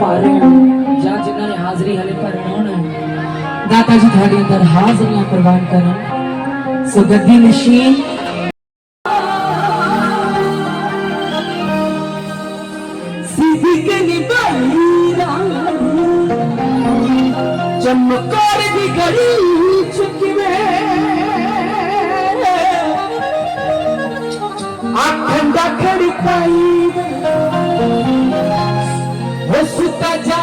ਭਰਨ ਜਾਂ ਜਿਨ੍ਹਾਂ ਨੇ ਹਾਜ਼ਰੀ ਹਲੇ ਭਰਨ ਆਉਣਾ ਦਾਤਾ ਜੀ ਤੁਹਾਡੇ ਅੰਦਰ ਹਾਜ਼ਰੀਆਂ ਪ੍ਰਵਾਨ ਕਰਨ। ਸੋ ਗੱਦੀ ਨਸ਼ੀਨ ਚਮਕਾਰ ਦੀ ਘੜੀ ਚੁੱਕਵੇਂ ਆਖਾਂ ਦਾ ਖੜੀ ਪਾਈ।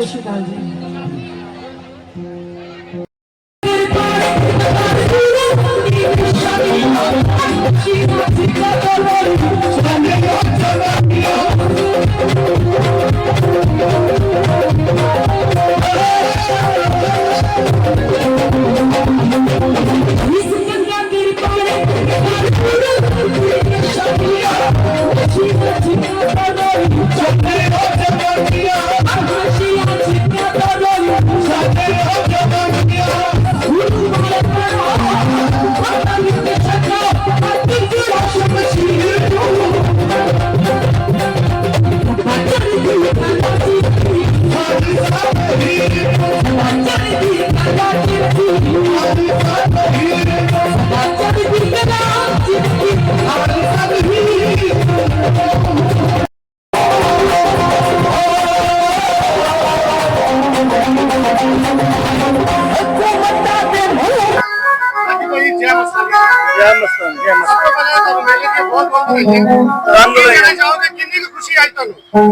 ਨੂੰ ਪਿਆਰ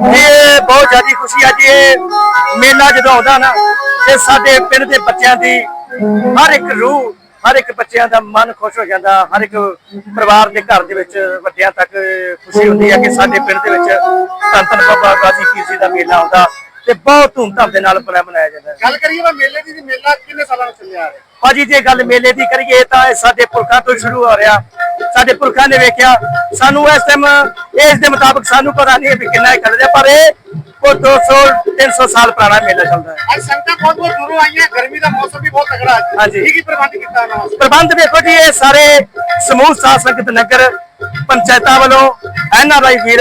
ਇਹ ਬਹੁਤ ਜ਼ਿਆਦਾ ਖੁਸ਼ੀ ਅੱਜ ਇਹ ਮੇਲਾ ਜਦੋਂ ਆਉਂਦਾ ਨਾ, ਤੇ ਸਾਡੇ ਪਿੰਡ ਦੇ ਬੱਚਿਆਂ ਦੀ ਹਰ ਇੱਕ ਰੂਹ ਹਰ ਇੱਕ ਬੱਚਿਆਂ ਦਾ ਮਨ ਖੁਸ਼ ਹੋ ਜਾਂਦਾ ਹਰ ਇੱਕ ਪਰਿਵਾਰ ਦੇ ਘਰ ਦੇ ਵਿੱਚ ਵੱਡਿਆਂ ਤੱਕ ਖੁਸ਼ੀ ਹੁੰਦੀ ਹੈ ਕਿ ਸਾਡੇ ਪਿੰਡ ਦੇ ਵਿੱਚ ਧੰਨ ਧੰਨ ਬਾਬਾ ਗਾਜ਼ੀ ਪੀਰ ਜੀ ਦਾ ਮੇਲਾ ਆਉਂਦਾ ਤੇ ਬਹੁਤ ਧੂਮਧਾਮ ਦੇ ਨਾਲ ਮਨਾ- ਮਨਾਇਆ ਜਾਂਦਾ ਹੈ। ਗੱਲ ਕਰੀਏ ਵਾ ਮੇਲੇ ਦੀ ਮੇਲਾ ਕਿੰਨੇ ਸਾਲਾਂ ਤੋਂ ਚੱਲਿਆ ਆ ਰਿਹਾ? ਭਾਜੀ ਜੇ ਗੱਲ ਮੇਲੇ ਦੀ ਕਰੀਏ ਤਾਂ ਇਹ ਸਾਡੇ ਪੁਰਖਾਂ ਤੋਂ ਸ਼ੁਰੂ ਹੋ ਰਿਹਾ। ਸਾਡੇ ਪੁਰਖਾਂ ਨੇ ਵੇਖਿਆ ਸਾਨੂੰ ਇਸ ਟਾਈਮ ਇਸ ਦੇ ਮੁਤਾਬਕ ਸਾਨੂੰ ਪਤਾ ਨਹੀਂ ਵੀ ਕਿੰਨਾ ਚੱਲ ਰਿਹਾ ਪਰ ਇਹ ਕੋਈ 200 300 ਸਾਲ ਪੁਰਾਣਾ ਮੇਲਾ ਚੱਲਦਾ ਹੈ। ਅੱਜ ਸੰਗਤਾਂ ਬਹੁਤ ਬਹੁਤ ਦੂਰੋਂ ਆਈਆਂ ਗਰਮੀ ਦਾ ਮੌਸਮ ਵੀ ਬਹੁਤ ਤਗੜਾ ਹੈ। ਹਾਂਜੀ। ਕੀ ਕੀ ਪ੍ਰਬੰਧ ਕੀਤਾ ਉਹਨਾਂ ਵਾਸਤੇ ਪ੍ਰਬੰਧ ਵੇਖੋ ਜੀ ਇਹ ਸਾਰੇ ਸਮੂਹ ਸਾਧ ਸੰਗਤ ਨਗਰ ਪੰਚਾਇਤਾਂ ਵੱਲੋਂ ਐਨਆਰਆਈ ਵੀਰ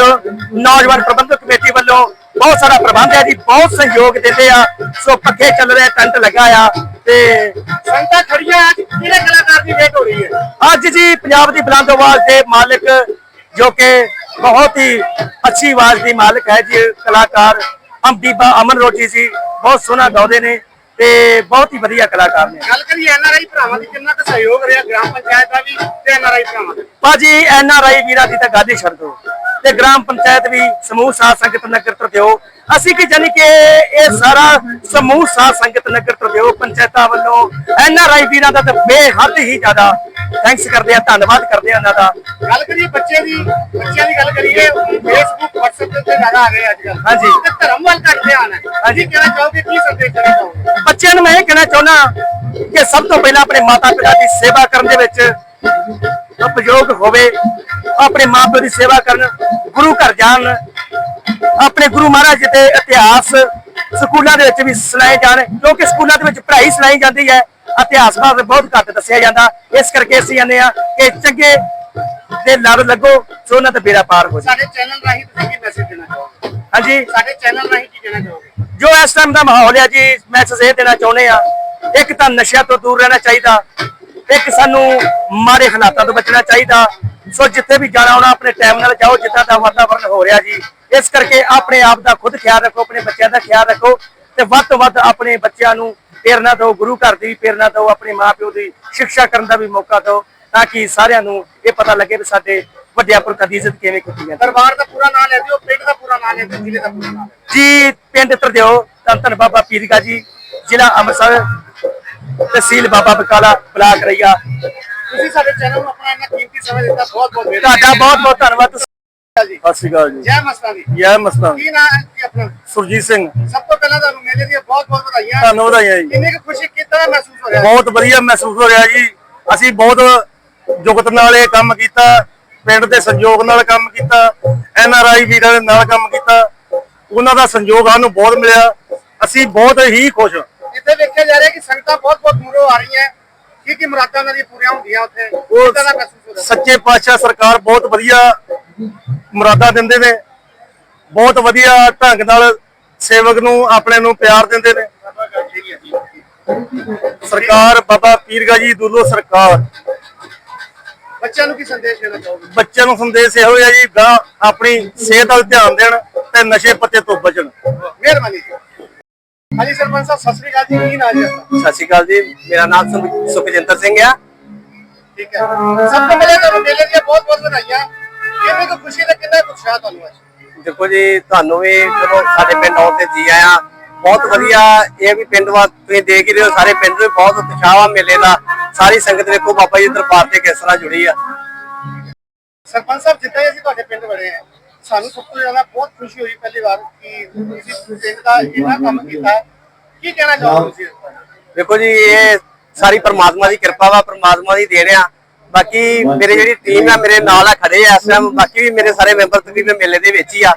ਨੌਜਵਾਨ ਪ੍ਰਬੰਧਕ ਕਮੇਟੀ ਵੱਲੋਂ ਬਹੁਤ ਸਾਰਾ ਪ੍ਰਬੰਧ ਹੈ ਜੀ ਬਹੁਤ ਸਹਿਯੋਗ ਦਿੰਦੇ ਆ। ਸੋ ਪੱਖੇ ਚੱਲ ਰਹੇ ਟੈਂਟ ਲੱਗਾ ਆ ਤੇ ਸੰਗਤਾਂ ਖੜੀਆਂ ਅੱਜ ਕਿਹੜੇ ਕਲਾਕਾਰ ਦੀ ਵੇਟ ਹੋ ਰਹੀ ਹੈ? ਅੱਜ ਜੀ ਪੰਜਾਬ ਦੀ ਬੁਲੰਦ ਆਵਾਜ਼ ਦੇ ਮਾਲਕ ਜੋ ਕਿ ਬਹੁਤ ਹੀ ਅੱਛੀ ਆਵਾਜ਼ ਦੀ ਮਾਲਕ ਹੈ ਜੀ ਕਲਾਕਾਰ ਅੰਬੀਬਾ ਅਮਨ ਰੋਟੀ ਜੀ ਬਹੁਤ ਸੋਹਣਾ ਗਾਉਂਦੇ ਨੇ ਤੇ ਬਹੁਤ ਹੀ ਵਧੀਆ ਕਲਾਕਾਰ ਨੇ। ਗੱਲ ਕਰੀਏ ਐਨਆਰਆਈ ਭਰਾਵਾਂ ਦੀ ਕਿੰਨਾ ਕੁ ਸਹਿਯੋਗ ਰਿਹਾ ਗ੍ਰਾਮ ਪੰਚਾਇਤ ਦਾ ਵੀ ਤੇ ਐਨਆਰਆਈ ਭਰਾਵਾਂ ਦਾ? ਭਾਜੀ ਐਨ ਆਰ ਆਈ ਵੀਰਾਂ ਦੀ ਤਾਂ ਗੱਲ ਹੀ ਛੱਡ ਦਿਓ ਤੇ ਗ੍ਰਾਮ ਪੰਚਾਇਤ ਵੀ ਸਮੂਹ ਸਾਧ ਸੰਗਤ ਨਗਰ ਤਰਦਿਓ ਅਸੀਂ ਕੀ ਜਾਨੀ ਕਿ ਇਹ ਸਾਰਾ ਸਮੂਹ ਸਾਧ ਸੰਗਤ ਨਗਰ ਤਰਦਿਓ ਪੰਚਾਇਤਾਂ ਵੱਲੋਂ ਐਨ ਆਰ ਆਈ ਵੀਰਾਂ ਦਾ ਤਾਂ ਬੇਹੱਦ ਹੀ ਜ਼ਿਆਦਾ ਥੈਂਕਸ ਕਰਦੇ ਆ ਧੰਨਵਾਦ ਕਰਦੇ ਆ ਉਹਨਾਂ ਦਾ। ਗੱਲ ਕਰੀਏ ਬੱਚੇ ਦੀ ਬੱਚਿਆਂ ਦੀ ਗੱਲ ਕਰੀਏ ਫੇਸਬੁੱਕ WhatsApp ਤੇ ਜ਼ਿਆਦਾ ਆ ਗਏ ਅੱਜ ਕੱਲ੍ਹ ਹਾਂਜੀ। ਤੇ ਧਰਮ ਵੱਲ ਘੱਟ ਧਿਆਨ ਹੈ। ਹਾਂਜੀ। ਕਹਿਣਾ ਚਾਹੋਗੇ ਕੀ ਸੰਦੇਸ਼ ਦੇਣਾ ਚਾਹੋਗੇ? ਬੱਚਿਆਂ ਨੂੰ ਮੈਂ ਇਹ ਕਹਿਣਾ ਚਾਹੁੰਦਾ ਕਿ ਸਭ ਤੋਂ ਪਹਿਲਾਂ ਆਪਣੇ ਮਾਤਾ ਪਿਤਾ ਦੀ ਸੇਵਾ ਕਰਨ ਦੇ ਵਿੱਚ ਉਪਯੋਗ ਹੋਵੇ। ਆਪਣੇ ਮਾਪੇ ਦੀ ਸੇਵਾ ਕਰਨ ਗੁਰੂ ਘਰ ਜਾਣ ਆਪਣੇ ਗੁਰੂ ਮਹਾਰਾਜ ਦੇ ਇਤਿਹਾਸ ਸਕੂਲਾਂ ਦੇ ਵਿੱਚ ਵੀ ਸੁਣਾਏ ਜਾਣ ਕਿਉਂਕਿ ਸਕੂਲਾਂ ਦੇ ਵਿੱਚ ਪੜ੍ਹਾਈ ਸੁਣਾਈ ਜਾਂਦੀ ਹੈ ਇਤਿਹਾਸ ਬਾਰੇ ਬਹੁਤ ਘੱਟ ਦੱਸਿਆ ਜਾਂਦਾ। ਇਸ ਕਰਕੇ ਅਸੀਂ ਕਹਿੰਦੇ ਆ ਕਿ ਚੰਗੇ ਦੇ ਲੜ ਲੱਗੋ ਸੋ ਉਹਨਾਂ ਦਾ ਬੇੜਾ ਪਾਰ ਹੋ ਜਾਏ ਸਾਡੇ ਚੈਨਲ ਰਾਹੀਂ ਤੁਸੀਂ ਕੀ ਮੈਸੇਜ ਦੇਣਾ ਚਾਹੋਗੇ? ਹਾਂਜੀ। ਸਾਡੇ ਚੈਨਲ ਰਾਹੀਂ ਕੀ ਕਹਿਣਾ ਚਾਹੋਗੇ? ਜੋ ਇਸ ਟਾਈਮ ਦਾ ਮਾਹੌਲ ਹੈ ਜੀ ਮੈਸੇਜ ਇਹ ਦੇਣਾ ਚਾਹੁੰਦੇ ਆ ਇੱਕ ਤਾਂ ਨਸ਼ਿਆਂ ਤੋਂ ਦੂਰ ਰਹਿਣਾ ਚਾਹੀਦਾ ਇੱਕ ਸਾਨੂੰ ਮਾੜੇ ਹਾਲਾਤਾਂ ਤੋਂ ਬਚਣਾ ਚਾਹੀਦਾ। ਸੋ ਜਿੱਥੇ ਵੀ ਜਾਣਾ ਆਉਣਾ ਆਪਣੇ ਟਾਈਮ ਨਾਲ ਜਾਓ ਜਿੱਦਾਂ ਦਾ ਵਾਤਾਵਰਨ ਹੋ ਰਿਹਾ ਜੀ। ਇਸ ਕਰਕੇ ਆਪਣੇ ਆਪ ਦਾ ਖੁਦ ਖਿਆਲ ਰੱਖੋ ਆਪਣੇ ਬੱਚਿਆਂ ਦਾ ਖਿਆਲ ਰੱਖੋ ਤੇ ਵੱਧ ਤੋਂ ਵੱਧ ਆਪਣੇ ਬੱਚਿਆਂ ਨੂੰ ਪ੍ਰੇਰਨਾ ਦਿਓ ਗੁਰੂ ਘਰ ਦੀ ਵੀ ਪ੍ਰੇਰਨਾ ਦਿਓ ਆਪਣੇ ਮਾਪਿਓ ਦੀ ਸਿੱਖਿਆ ਕਰਨ ਦਾ ਵੀ ਮੌਕਾ ਦਿਓ ਤਾਂ ਕਿ ਸਾਰਿਆਂ ਨੂੰ ਇਹ ਪਤਾ ਲੱਗੇ ਵੀ ਸਾਡੇ ਵੱਡਿਆਂ ਪੁਰਖਾਂ ਦੀ ਇੱਜ਼ਤ ਕਿਵੇਂ ਕੀਤੀ ਜਾਂਦੀ ਦਰਬਾਰ ਦਾ ਪੂਰਾ ਨਾਮ ਲੈ ਦਿਓ ਪਿੰਡ ਦਾ ਪੂਰਾ ਨਾਮ ਲੈ ਦਿਓ ਜ਼ਿਲ੍ਹੇ ਦਾ ਪੂਰਾ ਨਾਮ ਜੀ ਪਿੰਡ ਤਰਦਿਓ ਧੰਨ ਧੰਨ ਬਾਬਾ ਪੀਰਗਾ ਜੀ ਜ਼ਿਲ੍ਹਾ ਅੰਮ੍ਰਿਤਸਰ ਤਹਿਸੀਲ ਬਾਬਾ ਬਕਾਲਾ ਬਲਾਕ ਰਈਆ। ਤੁਸੀਂ ਸਾਡੇ ਚੈਨਲ ਨੂੰ ਆਪਣਾ ਇੰਨਾ ਕੀਮਤੀ ਸਮਾਂ ਦਿੱਤਾ ਬਹੁਤ ਬਹੁਤ ਤੁਹਾਡਾ ਬਹੁਤ ਬਹੁਤ ਧੰਨਵਾਦ ਸਤਿ ਸ਼੍ਰੀ ਅਕਾਲ ਜੀ। ਜੈ। ਮਸਤਾਂ ਦੀ। ਜੈ ਮਸਤਾਨ ਕੀ ਨਾਮ ਹੈ ਜੀ ਆਪਣਾ? ਸੁਰਜੀਤ ਸਿੰਘ। ਸਭ ਤੋਂ ਪਹਿਲਾਂ ਤੁਹਾਨੂੰ ਮੇਲੇ ਦੀਆਂ ਬਹੁਤ ਬਹੁਤ ਵਧਾਈਆਂ। ਤੁਹਾਨੂੰ ਵਧਾਈਆਂ ਜੀ। ਕਿੰਨੀ ਕੁ ਖੁਸ਼ੀ ਕਿਤਨਾ ਮਹਿਸੂਸ ਹੋ ਰਿਹਾ? ਹੈ? ਬਹੁਤ ਵਧੀਆ ਮਹਿਸੂਸ ਹੋ ਰਿਹਾ ਜੀ। ਅਸੀਂ ਬਹੁਤ ਜੁਗਤ ਨਾਲ ਇਹ ਕੰਮ ਕੀਤਾ ਪਿੰਡ ਦੇ ਸੰਯੋਗ ਨਾਲ ਕੰਮ ਕੀਤਾ ਐਨ ਆਰ ਆਈ ਵੀਰਾਂ ਦੇ ਨਾਲ ਕੰਮ ਕੀਤਾ। ਉਹਨਾਂ ਦਾ ਸੰਯੋਗ ਸਾਨੂੰ ਬਹੁਤ ਮਿਲਿਆ। ਅਸੀਂ ਬਹੁਤ ਹੀ ਖੁਸ਼ ਹਾਂ। ਇੱਥੇ ਵੇਖਿਆ ਜਾ ਰਿਹਾ ਕਿ ਸੰਗਤਾਂ ਬਹੁਤ ਬਹੁਤ ਦੂਰੋਂ ਆ ਰਹੀਆਂ। ਕੀ ਕੀ ਮੁਰਾਦਾਂ ਉਹਨਾਂ ਦੀਆਂ ਪੂਰੀਆਂ ਹੁੰਦੀਆਂ ਉੱਥੇ? ਉਹ ਸੱਚੇ ਪਾਤਸ਼ਾਹ ਸਰਕਾਰ ਬਹੁਤ ਵਧੀਆ ਮੁਰਾਦਾਂ ਦਿੰਦੇ ਨੇ। ਬਹੁਤ ਵਧੀਆ ਢੰਗ ਨਾਲ ਸੇਵਕ ਨੂੰ ਆਪਣੇ ਨੂੰ ਪਿਆਰ ਦਿੰਦੇ ਨੇ। ਸਰਕਾਰ ਬਾਬਾ ਪੀਰਗਾ ਜੀ ਦੁੱਲੋ ਸਰਕਾਰ। ਬੱਚਿਆਂ ਨੂੰ ਕੀ ਸੰਦੇਸ਼ ਦੇਣਾ ਚਾਹੋਗੇ? ਬੱਚਿਆਂ ਨੂੰ ਸੰਦੇਸ਼ ਇਹੋ ਹੈ ਜੀ ਗਾਂ ਆਪਣੀ ਸਿਹਤ ਵੱਲ ਧਿਆਨ ਦੇਣ ਤੇ ਨਸ਼ੇ ਪੱਤੇ ਤੋਂ ਬਚਣ। ਮਿਹਰਬਾਨੀ ਜੀ। ਹਾਂਜੀ ਸਰਪੰਚ ਸਾਹਿਬ ਸਤਿ ਸ੍ਰੀ ਅਕਾਲ ਜੀ। ਕੀ ਨਾਮ ਹੈ? ਸਤਿ ਸ਼੍ਰੀ ਅਕਾਲ ਜੀ। ਮੇਰਾ ਨਾਮ ਸੁਖ- ਸੁਖਜਿੰਦਰ ਸਿੰਘ ਆ। ਠੀਕ ਹੈ। ਸਭ ਤੋਂ ਪਹਿਲਾਂ ਤੁਹਾਨੂੰ ਮੇਲੇ ਦੀਆਂ ਬਹੁਤ ਬਹੁਤ ਵਧਾਈਆਂ। ਤੁਹਾਨੂੰ ਅੱਜ? ਦੇਖੋ ਜੀ ਤੁਹਾਨੂੰ ਵੀ ਚਲੋ ਸਾਡੇ ਪਿੰਡ ਆਉਣ ਤੇ ਜੀ ਆਇਆ ਬਹੁਤ ਵਧੀਆ ਇਹ ਵੀ ਪਿੰਡ ਵਾ ਤੁਸੀਂ ਦੇਖ ਹੀ ਰਹੇ ਹੋ ਸਾਰੇ ਪਿੰਡ ਨੂੰ ਬਹੁਤ ਉਤਸ਼ਾਹ ਆ ਮੇਲੇ ਦਾ। ਸਾਰੀ ਸੰਗਤ ਵੇਖੋ ਬਾਬਾ ਜੀ ਦਰਬਾਰ ਤੇ ਕਿਸ ਤਰ੍ਹਾਂ ਜੁੜੀ ਆ। ਸਰਪੰਚ ਸਾਹਿਬ ਜਿੱਦਾਂ ਅਸੀਂ ਤੁਹਾਡੇ ਪਿੰਡ ਵੜੇ ਆ ਸਾਨੂੰ ਸਭ ਤੋਂ ਜ਼ਿਆਦਾ ਬਹੁਤ ਖੁਸ਼ੀ ਹੋਈ ਪਹਿਲੀ ਵਾਰ ਕਿ ਤੁਸੀਂ ਪਿੰਡ ਦਾ ਇੰਨਾ ਕੰਮ ਕੀਤਾ। ਕੀ ਕਹਿਣਾ ਚਾਹੋਗੇ ਤੁਸੀਂ? ਦੇਖੋ ਜੀ ਇਹ ਸਾਰੀ ਪਰਮਾਤਮਾ ਦੀ ਕਿਰਪਾ ਵਾ ਪਰਮਾਤਮਾ ਦੀ ਦੇਣ ਆ। ਬਾਕੀ ਮੇਰੇ ਜਿਹੜੀ ਟੀਮ ਆ, ਮੇਰੇ ਨਾਲ ਆ, ਖੜੇ ਆ ਇਸ ਟਾਈਮ ਬਾਕੀ ਵੀ ਮੇਰੇ ਸਾਰੇ ਮੈਂਬਰ ਤਕਰੀਬਨ ਮੇਲੇ ਦੇ ਵਿੱਚ ਹੀ ਆ।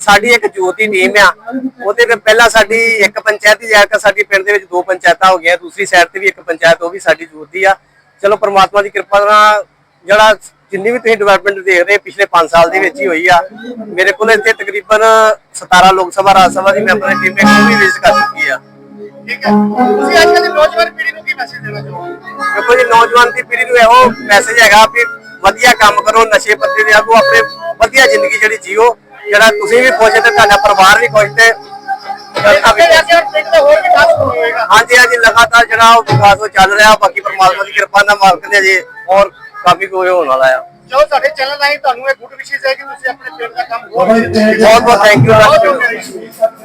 ਸਾਡੀ ਇੱਕ ਜੋਤ ਦੀ ਟੀਮ ਆ। ਉਹਦੇ ਵਿੱਚ ਪਹਿਲਾਂ ਸਾਡੀ ਇੱਕ ਪੰਚਾਇਤ ਜਾ ਕੇ ਸਾਡੀ ਪਿੰਡ ਦੇ ਵਿੱਚ ਦੋ ਪੰਚਾਇਤਾਂ ਹੋ ਗਈਆਂ। ਦੂਸਰੀ ਸਾਈਡ ਤੇ ਵੀ ਇੱਕ ਪੰਚਾਇਤ, ਉਹ ਵੀ ਸਾਡੀ ਜੋਤ ਆ। ਚਲੋ, ਪ੍ਰਮਾਤਮਾ ਦੀ ਕਿਰਪਾ ਨਾਲ ਜਿਹੜਾ ਜਿੰਨੀ ਵੀ ਤੁਸੀਂ ਡਿਵੈਲਪਮੈਂਟ ਦੇਖ ਰਹੇ ਪਿਛਲੇ 5 ਸਾਲ ਦੇ ਵਿੱਚ ਹੀ ਹੋਈ ਆ। ਮੇਰੇ ਕੋਲ ਇੱਥੇ ਤਕਰੀਬਨ 17 ਲੋਕ ਸਭਾ ਰਾਜ ਸਭਾ ਦੀ ਮੈਂਬਰ ਦੀ ਟੀਮ ਇੱਕ ਵੀ ਵਿਜ਼ਿਟ ਕਰ ਚੁੱਕੀ ਆ। ਠੀਕ ਹੈ। ਤੁਸੀਂ ਅੱਜ ਕੱਲ੍ਹ ਨੌਜਵਾਨ ਪੀੜ੍ਹੀ ਕੀ ਮੈਸੇਜ ਦੇਣਾ ਚਾਹੋਗੇ ਦੇਖੋ ਜੀ ਨੌਜਵਾਨ ਦੀ ਪੀੜ੍ਹੀ ਨੂੰ ਇਹੋ ਮੈਸੇਜ ਹੈਗਾ ਵੀ ਵਧੀਆ ਕੰਮ ਕਰੋ ਨਸ਼ੇ ਪੱਤੇ ਦੇ ਆਗੂ ਆਪਣੇ ਵਧੀਆ ਜ਼ਿੰਦਗੀ ਜਿਹੜੀ ਜੀਓ ਜਿਹੜਾ ਤੁਸੀਂ ਵੀ ਖੁਸ਼ ਤੇ ਤੁਹਾਡਾ ਪਰਿਵਾਰ ਵੀ ਖੁਸ਼ ਤੇ ਹਾਂਜੀ ਹਾਂਜੀ ਲਗਾਤਾਰ ਜਿਹੜਾ ਉਹ ਵਿਕਾਸ ਉਹ ਚੱਲ ਰਿਹਾ ਬਾਕੀ ਪਰਮਾਤਮਾ ਦੀ ਕਿਰਪਾ ਨਾਲ ਮਾਲਕ ਨੇ ਅਜੇ ਹੋਰ ਕਾਫੀ ਕੋਈ ਹੋਣ ਵਾਲਾ ਆ। ਜੋ ਸਾਡੇ ਚੈਨਲ ਰਾਹੀਂ ਤੁਹਾਨੂੰ ਇਹ ਗੁੱਡ ਵਿਸ਼ੇਸ ਹੈ ਕਿ ਤੁਸੀਂ ਆਪਣੇ ਪਿੰਡ ਦਾ ਕੰਮ ਹੋਰ ਬਹੁਤ ਬਹੁਤ ਥੈਂਕ ਯੂ ਬਹੁਤ ਬਹੁਤ